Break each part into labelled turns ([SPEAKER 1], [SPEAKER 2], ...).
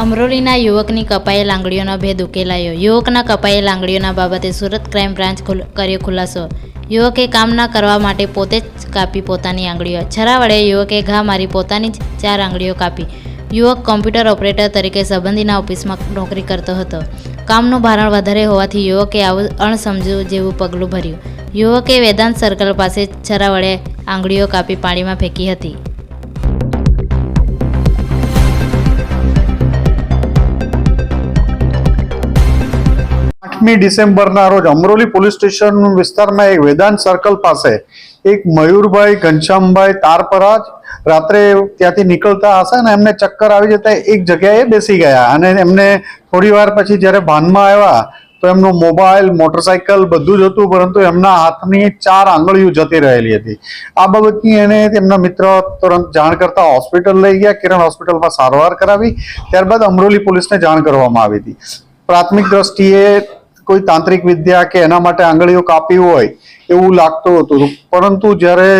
[SPEAKER 1] અમરોલીના યુવકની કપાયેલ આંગળીઓનો ભેદ ઉકેલાયો. યુવકના કપાયેલ આંગળીઓના બાબતે સુરત ક્રાઇમ બ્રાન્ચ કર્યો ખુલાસો. યુવકે કામ ન કરવા માટે પોતે જ કાપી પોતાની આંગળીઓ. છરા વડે યુવકે ઘા મારી પોતાની જ ચાર આંગળીઓ કાપી. યુવક કોમ્પ્યુટર ઓપરેટર તરીકે સંબંધીના ઓફિસમાં નોકરી કરતો હતો. કામનું ભારણ વધારે હોવાથી યુવકે આવું અણસમજુ જેવું પગલું ભર્યું. યુવકે વેદાંત સર્કલ પાસે છરા વડે આંગળીઓ કાપી પાણીમાં ફેંકી હતી.
[SPEAKER 2] આઠમી ડિસેમ્બરના રોજ અમરોલી પોલીસ સ્ટેશન વિસ્તારમાં એક વેદાંત સર્કલ પાસે એક મયુરભાઈ ઘનશ્યામભાઈ તારપરા રાત્રે ત્યાંથી નીકળતા હશે ને એમને ચક્કર આવી જતા એક જગ્યાએ બેસી ગયા અને એમને થોડી પછી જ્યારે ભાનમાં આવ્યા તો એમનો મોબાઈલ, મોટરસાયકલ બધું જ હતું, પરંતુ એમના હાથની ચાર આંગળીઓ જતી રહેલી હતી. આ બાબતની એને તેમના મિત્ર તુરંત જાણ કરતા હોસ્પિટલ લઈ ગયા, કિરણ હોસ્પિટલમાં સારવાર કરાવી. ત્યારબાદ અમરોલી પોલીસને જાણ કરવામાં આવી હતી. પ્રાથમિક દ્રષ્ટિએ કોઈ તાંત્રિક વિદ્યા કે એના માટે આંગળીઓ કાપી હોય એવું લાગતું હતું. પરંતુ જ્યારે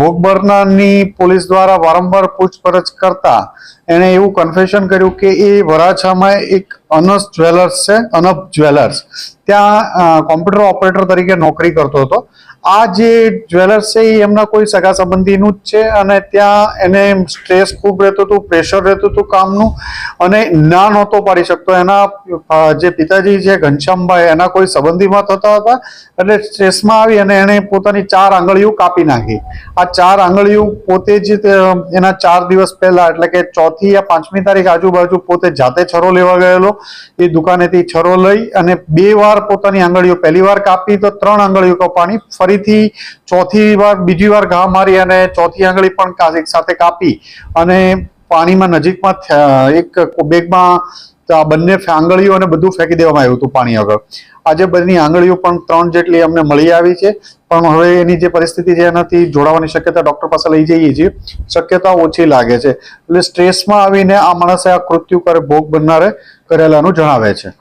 [SPEAKER 2] ભોગબરનાની પોલીસ દ્વારા વારંવાર પૂછપરછ કરતા એણે એવું કન્ફેશન કર્યું કે એ વરાછામાં એક અનસ જ્વેલર્સ છે અનબ જ્વેલર્સ. ત્યાં કોમ્પ્યુટર ઓપરેટર તરીકે નોકરી કરતો હતો. આ જે જ્વેલર્સ છે એ એમના કોઈ સગા સંબંધીનું જ છે અને ત્યાં એને સ્ટ્રેસ ખૂબ રહેતું હતું, પ્રેશર રહેતું હતું કામનું અને ના નહોતો પાડી શકતો. એના જે પિતાજી છે, ઘનશ્યામભાઈ, એના કોઈ સંબંધીમાં થતા હતા એટલે સ્ટ્રેસમાં આવી અને એણે પોતાની ચાર આંગળીઓ કાપી નાખી. આ ચાર આંગળીઓ પોતે જ એના ચાર દિવસ પહેલા એટલે કે ચોથી યા પાંચમી તારીખ આજુબાજુ પોતે જાતે છરો લેવા ગયેલો. એ દુકાનેથી છરો લઈ અને બે વાર પોતાની આંગળીઓ પહેલી વાર કાપી તો ત્રણ આંગળીઓ કપાણી ફરીથી ચોથી વાર, બીજી વાર ઘા મારી અને ચોથી આંગળી પણ એક સાથે કાપી અને પાણીમાં નજીકમાં એક બેગમાં બંને આંગળીઓ અને બધું ફેંકી દેવામાં આવ્યું હતું પાણી આગળ આજે બધી આંગળીઓ પણ ત્રણ જેટલી અમને મળી આવી છે, પણ હવે એની જે પરિસ્થિતિ છે એનાથી જોડાવાની શક્યતા ડોક્ટર પાસે લઈ જઈએ છીએ. શક્યતા ઓછી લાગે છે. એટલે સ્ટ્રેસમાં આવીને આ માણસે આ કૃત્યુ કરે ભોગ બનનારે કરેલાનું જણાવે છે.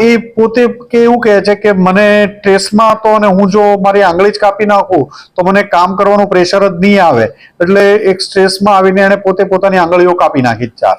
[SPEAKER 2] એ પોતે કે એવું કહે છે કે મને સ્ટ્રેસમાં હતો અને હું જો મારી આંગળી જ કાપી નાખું, તો મને કામ કરવાનું પ્રેશર જ નહીં આવે. એટલે એક સ્ટ્રેસમાં આવીને એને પોતે પોતાની આંગળીઓ કાપી નાખી ચાર.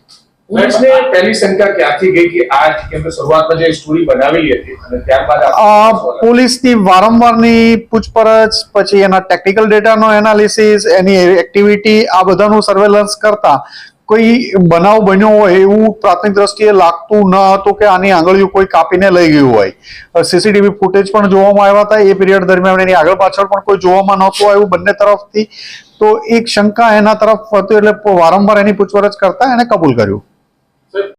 [SPEAKER 3] પોલીસને પહેલી શંકા ક્યાંથી ગઈ કે આ કેમ શરૂઆતમાં જે સ્ટોરી બનાવેલી હતી અને ત્યારબાદ આ
[SPEAKER 2] આ
[SPEAKER 3] પૂછપરછ
[SPEAKER 2] પોલીસની વારંવારની પૂછપરછ પછી એના ટેકનિકલ ડેટાનો એનાલિસિસ એની એક્ટિવિટી આ બધાનું સર્વેલન્સ કરતા કોઈ બનાવ બન્યો હોય એવું પ્રાથમિક દ્રષ્ટિએ લાગતું ન હતું કે આની આંગળીઓ કોઈ કાપીને લઈ ગયું હોય. સીસીટીવી ફૂટેજ પણ જોવામાં આવ્યા હતા. એ પીરિયડ દરમિયાન એની આગળ પાછળ પણ કોઈ જોવામાં નહોતું આવ્યું બંને તરફથી. તો એક શંકા એના તરફ હતી એટલે વારંવાર એની પૂછપરછ કરતા એને કબૂલ કર્યું. That's it.